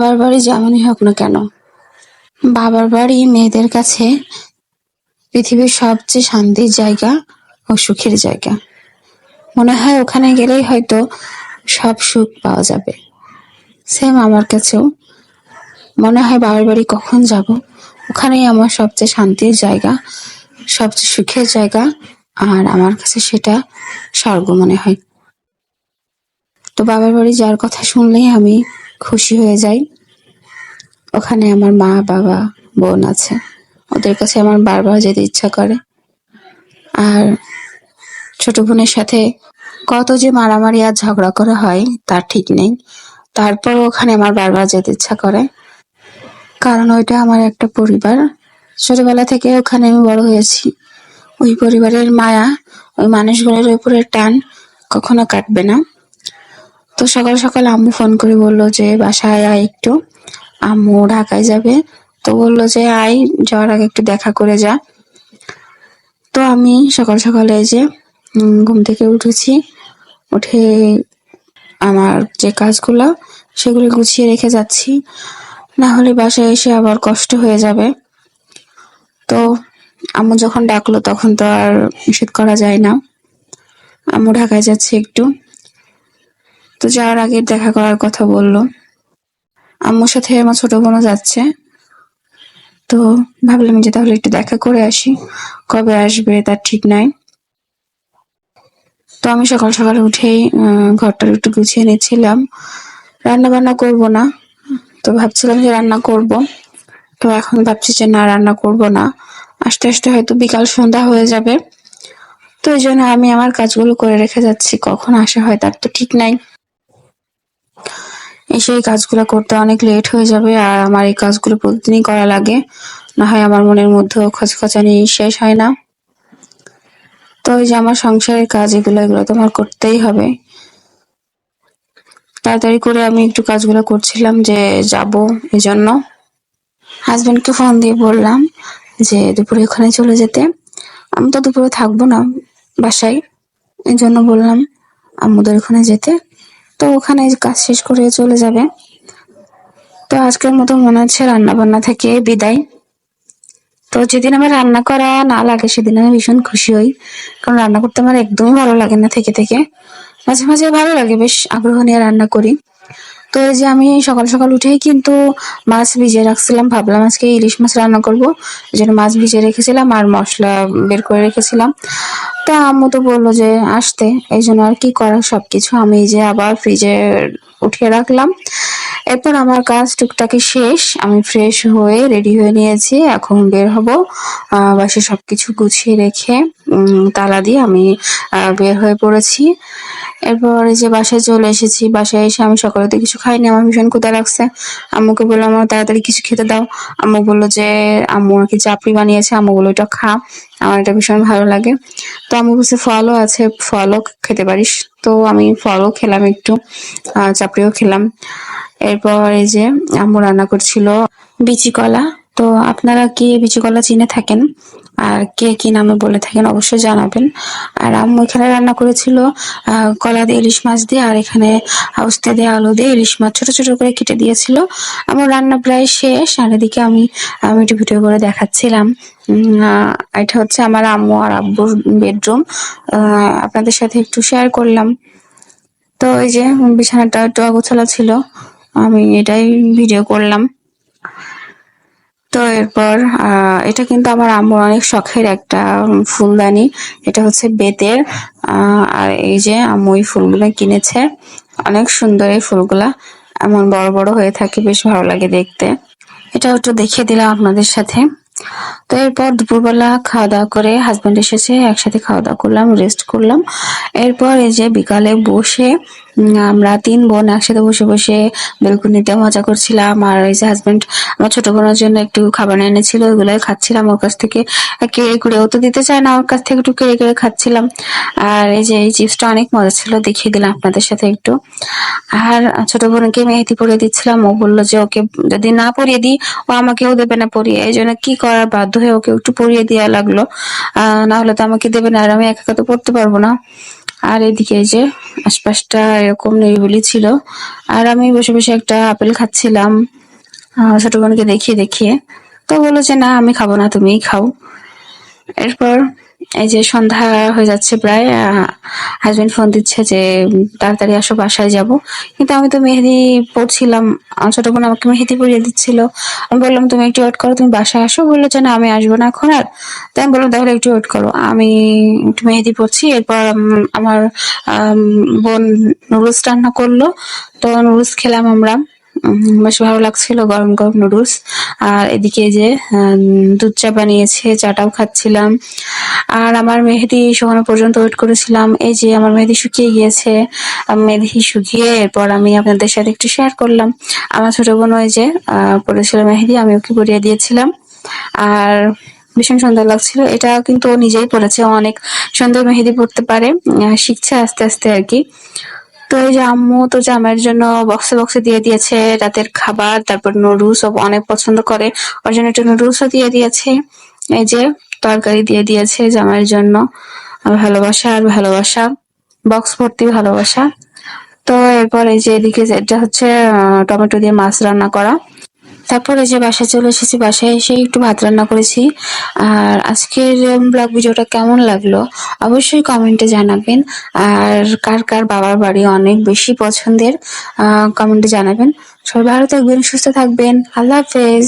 বাবার বাড়ি যেমনই হোক না কেন, বাবার বাড়ি মেয়েদের কাছে পৃথিবীর সবচেয়ে শান্তির জায়গা ও সুখের জায়গা। মনে হয় ওখানে গেলেই হয়তো সব সুখ পাওয়া যাবে। সেম আমার কাছেও। মনে হয় বাবার বাড়ি কখন যাব? ওখানেই আমার সবচেয়ে শান্তির জায়গা, সবচেয়ে সুখের জায়গা, আর আমার কাছে সেটা স্বর্গ মনে হয়। তো বাবার বাড়ি যাওয়ার কথা শুনলেই আমি খুশি হয়ে যাই। ওখানে আমার মা, বাবা, বোন আছে। ওদের কাছে আমার বারবার যেতে ইচ্ছা করে। আর ছোট বোনের সাথে কত যে মারামারি আর ঝগড়া করা হয়, তার ঠিক নেই। তারপর ওখানে আমার বারবার যেতে ইচ্ছা করে। কারণ ওইটা আমার একটা পরিবার। ছোটবেলা থেকে ওখানে আমি বড় হয়েছি। ওই পরিবারের মায়া, ওই মানুষগুলোর উপরে টান কখনো কাটবে না। তো সকাল সকাল আম্মু ফোন করে বলল যে, বাসায় আয় একটু। আম্মু ঢাকায় যাবে। তো বলল যে, আয়, যাওয়ার আগে একটু দেখা করে যা। তো আমি সকাল সকালে যে ঘুম থেকে উঠেছি। উঠে আমার যে কাজগুলো, সেগুলো গুছিয়ে রেখে যাচ্ছি। না হলে বাসায় এসে আবার কষ্ট হয়ে যাবে। তো আম্মু যখন ডাকলো, তখন তো আর নিষেধ করা যায় না। আম্মু ঢাকায় যাচ্ছে একটু। তো যাওয়ার আগে দেখা করার কথা বলল। আম্মুর সাথে আমার ছোট বোনও যাচ্ছে। তো ভাবলাম যে তাহলে একটু দেখা করে আসি। কবে আসবে তার ঠিক নাই। তো আমি সকাল সকাল উঠেই ঘরটা একটু গুছিয়ে নিচ্ছিলাম। রান্না বান্না করব না। তো ভাবছিলাম যে রান্না করব। তো এখন ভাবছি যে না, রান্না করব না। আস্তে আস্তে হয়তো বিকাল সন্ধ্যা হয়ে যাবে। তো এই জন্য আমি আমার কাজগুলো করে রেখে যাচ্ছি। কখন আসা হয় তার তো ঠিক নাই। এসে এই কাজগুলো করতে অনেক লেট হয়ে যাবে আর আমার এই কাজগুলো প্রতিদিনই করা লাগে। না হয় আমার মনের মধ্যেও খচখচানি শেষ হয় না। তো ওই যে আমার সংসারের কাজ, এগুলো এগুলো তো আমার করতেই হবে। তাড়াতাড়ি করে আমি একটু কাজগুলো করছিলাম যে যাব এই জন্য হাজবেন্ডকে ফোন দিয়ে বললাম যে দুপুরে ওখানে চলে যেতে। আমি তো দুপুরে থাকব না বাসায়। এই জন্য বললাম, আম্মুদের ওখানে যেতে। তো ওখানে কাজ শেষ করে চলে যাবে। তো আজকের মতো মনে হচ্ছে রান্না বান্না থেকে বিদায়। তো যেদিন আমার রান্না করা না লাগে, সেদিন আমি ভীষণ খুশি হই। কারণ রান্না করতে আমার একদমই ভালো লাগে না থেকে থেকে। মাঝে মাঝে ভালো লাগে, বেশ আগ্রহ নিয়ে রান্না করি। তো এই যে আমি সকাল সকাল উঠেই কিন্তু মাছ ভিজিয়ে রাখছিলাম, ভাবলাম আজকে ইলিশ মাছ রান্না করব। জন্য মাছ ভিজিয়ে রেখেছিলাম আর মশলা বের করে রেখেছিলাম। তো আম্মু তো বলল যে আসতে, এই জন্য আর কি করা সবকিছু। আমি যে আবার ফ্রিজে উঠিয়ে রাখলাম। এরপর আমার কাজ টুকটাকি শেষ। আমি ফ্রেশ হয়ে রেডি হয়ে নিয়েছি। এখন বের হব বাসে সবকিছু গুছিয়ে রেখে। তালা দিয়ে আমি বের হয়ে পড়েছি। এরপর এই যে বাসায় চলে এসেছি, বাসায় এসে আমি সকালে তো কিছু খাইনি, আমার ভীষণ ক্ষুধা লাগছে। আম্মুকে বললাম আমার তাড়াতাড়ি কিছু খেতে দাও। আম্মু বলল যে, আম্মু আর কি চাপড়ি বানিয়েছে। আম্মু বলল এটা খা, আমার এটা ভীষণ ভালো লাগে। তো আম্মু বলছে, ফলও আছে, ফলও খেতে পারিস। তো আমি ফলও খেলাম একটু চাপড়িও খেলাম। এরপর এই যে আম্মু রান্না করছিল বিচি কলা। তো আপনারা কি বিচি কলা চিনে থাকেন? আর কে কি নামে বলে থাকেন অবশ্যই জানাবেন। আর আম্মু এখানে রান্না করেছিল কলা দিয়ে ইলিশ মাছ দিয়ে, আর এখানে আউস্তে দিয়ে আলু দিয়ে ইলিশ মাছ ছোট ছোট করে কেটে দিয়েছিল। আমার রান্না প্রায় শেষ, আর এদিকে আমি আমি একটু ভিডিও করে দেখাচ্ছিলাম। এটা হচ্ছে আমার আম্মু আর আব্বুর বেডরুম। আপনাদের সাথে একটু শেয়ার করলাম। তো এই যে, বিছানাটা একটু অগোছালো ছিল, আমি এটাই ভিডিও করলাম। তো এরপর এটা কিন্তু আমার আম্মুর অনেক শখের একটা ফুলদানি। এটা হচ্ছে বেতের আর এই যে আম্মু এই ফুলগুলো কিনেছে। অনেক সুন্দর এই ফুলগুলা। এমন বড় বড় হয়ে থাকে, বেশ ভালো লাগে দেখতে। এটা একটু দেখিয়ে দিলাম আপনাদের সাথে। তো এরপর দুপুরবেলা খাওয়া দাওয়া করে হাজব্যান্ড এসেছে, একসাথে খাওয়া দাওয়া করলাম রেস্ট করলাম। এরপর এই যে বিকালে বসে আমরা তিন বোন একসাথে বসে বসে বেলকুনিতে মজা করছিলাম। আর এই যে হাজব্যান্ড আমার ছোট বোনের জন্য একটু খাবার এনেছিল ওগুলোই খাচ্ছিলাম ওর কাছ থেকে। কেড়ে কুড়ে ও তো দিতে চায় না, ওর কাছ থেকে একটু কেড়ে কেড়ে খাচ্ছিলাম। আর এই যে এই চিপসটা অনেক মজা ছিল, দেখিয়ে দিলাম আপনাদের সাথে একটু। আর ছোট বোনকে মেহেদি পরিয়ে দিচ্ছিলাম। ও বলল যে ওকে যদি না পরিয়ে দিই, ও আমাকেও দেবে না পরিয়ে। এই জন্য কি করার, বাধ্য হয়ে ওকে একটু পরিয়ে দেওয়া লাগল। আহ, না হলে তো আমাকে দেবে না, আর আমি একা তো পড়তে পারব না। আর এদিকে যে আশপাশটা এরকম নিরিবিলি ছিল। আর আমি বসে বসে একটা আপেল খাচ্ছিলাম ছোট বোনকে দেখিয়ে দেখিয়ে। তো বলল যে, না, আমি খাব না, তুমিই খাও। এরপর এই যে সন্ধ্যা হয়ে যাচ্ছে প্রায় হাজবেন্ড ফোন দিচ্ছে যে তাড়াতাড়ি আসো বাসায় যাব। কিন্তু আমি তো মেহেদি পড়ছিলাম ছোট বোন আমাকে মেহেদি পরিয়ে দিচ্ছিল। আমি বললাম তুমি একটু ওয়েট করো তুমি বাসায় আসো। বলল যে না আমি আসব না এখন আর। তাই আমি বললাম তাহলে একটু ওয়েট করো। আমি একটু মেহেদি পড়ছি এরপর আমার আম, বোন নুডলস রান্না করল। তো নুডলস খেলাম আমরা। বেশ ভালো লাগছিল গরম গরম নুডলস আর এদিকে যে দুধ চা বানিয়েছে, চাটাও খাচ্ছিলাম। আর আমার মেহেদি শোকানো পর্যন্ত ওয়েট করেছিলাম। এই যে আমার মেহেদি শুকিয়ে গিয়েছে মেহেদি শুকিয়ে এরপর আমি আপনাদের সাথে একটু শেয়ার করলাম। আমার ছোট বোন ওই যে পড়েছিল মেহেদি, আমি ওকে পরিয়ে দিয়েছিলাম। আর ভীষণ সুন্দর লাগছিল। এটা কিন্তু নিজেই পড়েছে অনেক সুন্দর মেহেদি পড়তে পারে শিখছে আস্তে আস্তে আর কি। তো এই যে আম্মু, তো জামাইয়ের জন্য বক্সে বক্সে দিয়ে দিয়েছে রাতের খাবার, তারপর নুডলস ও অনেক পছন্দ করে। ওর জন্য একটু নুডলসও দিয়ে দিয়েছে। এই যে তরকারি দিয়ে দিয়েছে জামাইয়ের জন্য। ভালোবাসা, আর ভালোবাসা। বক্স ভর্তি ভালোবাসা। তো এরপর এই যে এদিকে এটা হচ্ছে টমেটো দিয়ে মাছ রান্না করা। তারপরে যে বাসায় চলে এসেছি, বাসায় এসে একটু ভাত রান্না করেছি। আর আজকের ব্লগ ভিডিওটা কেমন লাগল অবশ্যই কমেন্টে জানাবেন। আর কার কার বাবার বাড়ি অনেক বেশি পছন্দের কমেন্টে জানাবেন। সবাই ভালো থাকবেন, সুস্থ থাকবেন। আল্লাহ হাফেজ।